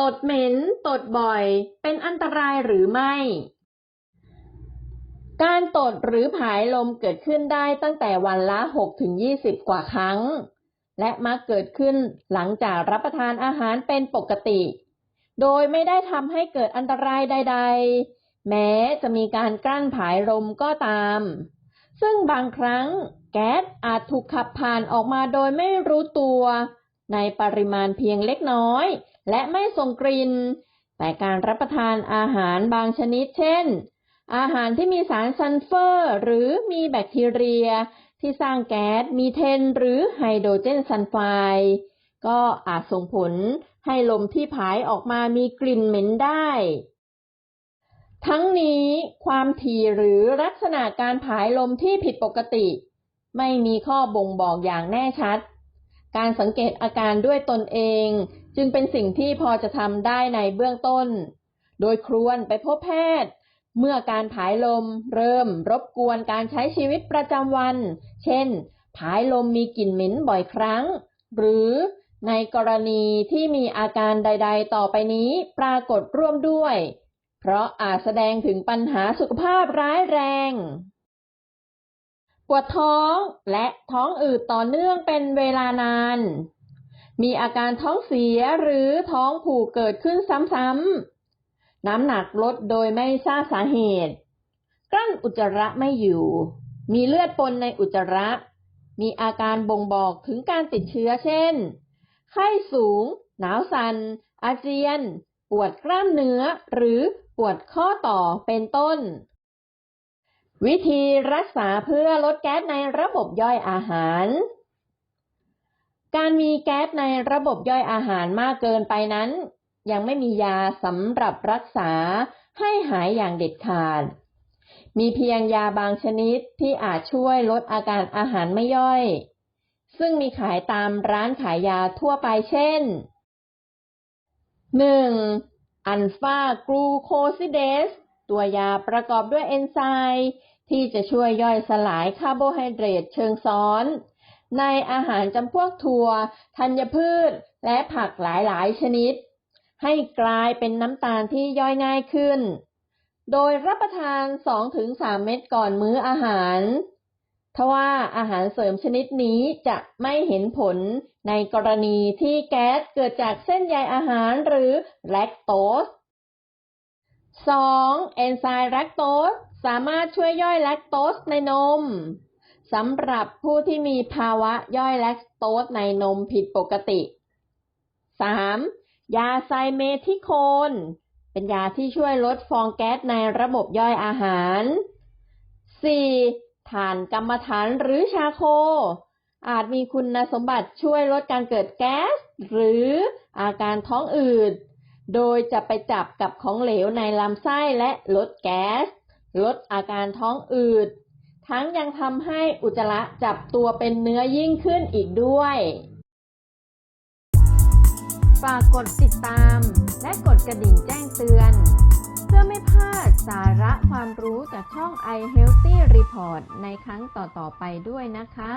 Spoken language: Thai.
ตดเหม็น ตดบ่อย เป็นอันตรายหรือไม่ การตดหรือผายลมเกิดขึ้นได้ตั้งแต่วันละ 6-20 กว่าครั้ง และมักเกิดขึ้นหลังจากรับประทานอาหารเป็นปกติ โดยไม่ได้ทำให้เกิดอันตรายใด ๆ แม้จะมีการกลั้นผายลมก็ตาม ซึ่งบางครั้งแก๊สอาจถูกขับผ่านออกมาโดยไม่รู้ตัว ในปริมาณเพียงเล็กน้อย และไม่ส่งกลิ่น แต่การรับประทานอาหารบางชนิดเช่น อาหารที่มีสารซัลเฟอร์ หรือมีแบคทีเรีย ที่สร้างแก๊สมีเทน หรือไฮโดรเจนซัลไฟด์ก็อาจส่งผลให้ลมที่ผายออกมามีกลิ่นเหม็นได้ ทั้งนี้ความถี่หรือลักษณะการผายลมที่ผิดปกติ ไม่มีข้อบ่งบอกอย่างแน่ชัด การสังเกตอาการด้วยตนเอง จึงเป็นสิ่งที่พอจะทำได้ในเบื้องต้น โดยครวรไปพบแพทย์ เมื่อการผายลมเริ่มรบกวนการใช้ชีวิตประจำวัน เช่น ผายลมมีกลิ่นเหม็นบ่อยครั้ง หรือในกรณีที่มีอาการใด ๆ ต่อไปนี้ปรากฏร่วมด้วย เพราะอาจแสดงถึงปัญหาสุขภาพร้ายแรง ปวดท้องและท้องอืดต่อเนื่องเป็นเวลานาน มีอาการท้องเสียหรือท้องผูกเกิดขึ้นซ้ำๆ น้ำหนักลดโดยไม่ทราบสาเหตุ กลั้นอุจจาระไม่อยู่ มีเลือดปนในอุจจาระ มีอาการบ่งบอกถึงการติดเชื้อเช่น ไข้สูง หนาวสัน่น อาเจียน ปวดกล้ามเนื้อ หรือปวดข้อต่อเป็นต้น วิธีรักษาเพื่อลดแก๊สในระบบย่อยอาหาร การมีแก๊สในระบบย่อยอาหารมากเกินไปนั้น ยังไม่มียาสำหรับรักษาให้หายอย่างเด็ดขาด มีเพียงยาบางชนิดที่อาจช่วยลดอาการอาหารไม่ย่อย ซึ่งมีขายตามร้านขายยาทั่วไปเช่น 1. อัลฟากลูโคซิเดสตัวยาประกอบด้วยเอนไซม์ที่จะช่วยย่อยสลายคาร์โบไฮเดรตเชิงซ้อน ในอาหารจำพวกถั่วธัญพืช และผักหลายๆ ชนิด ให้กลายเป็นน้ำตาลที่ย่อยง่ายขึ้น โดยรับประทาน 2-3 เม็ดก่อนมื้ออาหารทว่าอาหารเสริมชนิดนี้จะไม่เห็นผลในกรณีที่แก๊สเกิดจากเส้นใยอาหารหรือแลคโตส 2. เอนไซม์แลคโตสสามารถช่วยย่อยแลคโตสในนม สำหรับผู้ที่มีภาวะย่อยแลคโตสในนมผิดปกติ 3. ยาไซเมทิโคน เป็นยาที่ช่วยลดฟองแก๊สในระบบย่อยอาหาร 4. ถ่านกรรมฐานหรือชาโค อาจมีคุณสมบัติช่วยลดการเกิดแก๊ส หรืออาการท้องอืด โดยจะไปจับกับของเหลวในลำไส้และลดแก๊ส ลดอาการท้องอืด ทั้งยังทำให้อุจจาระจับตัวเป็นเนื้อยิ่งขึ้นอีกด้วย ฝากกดติดตาม และกดกระดิ่งแจ้งเตือน เพื่อไม่พลาดสาระความรู้จากช่อง i Healthy Report ในครั้งต่อๆไปด้วยนะคะ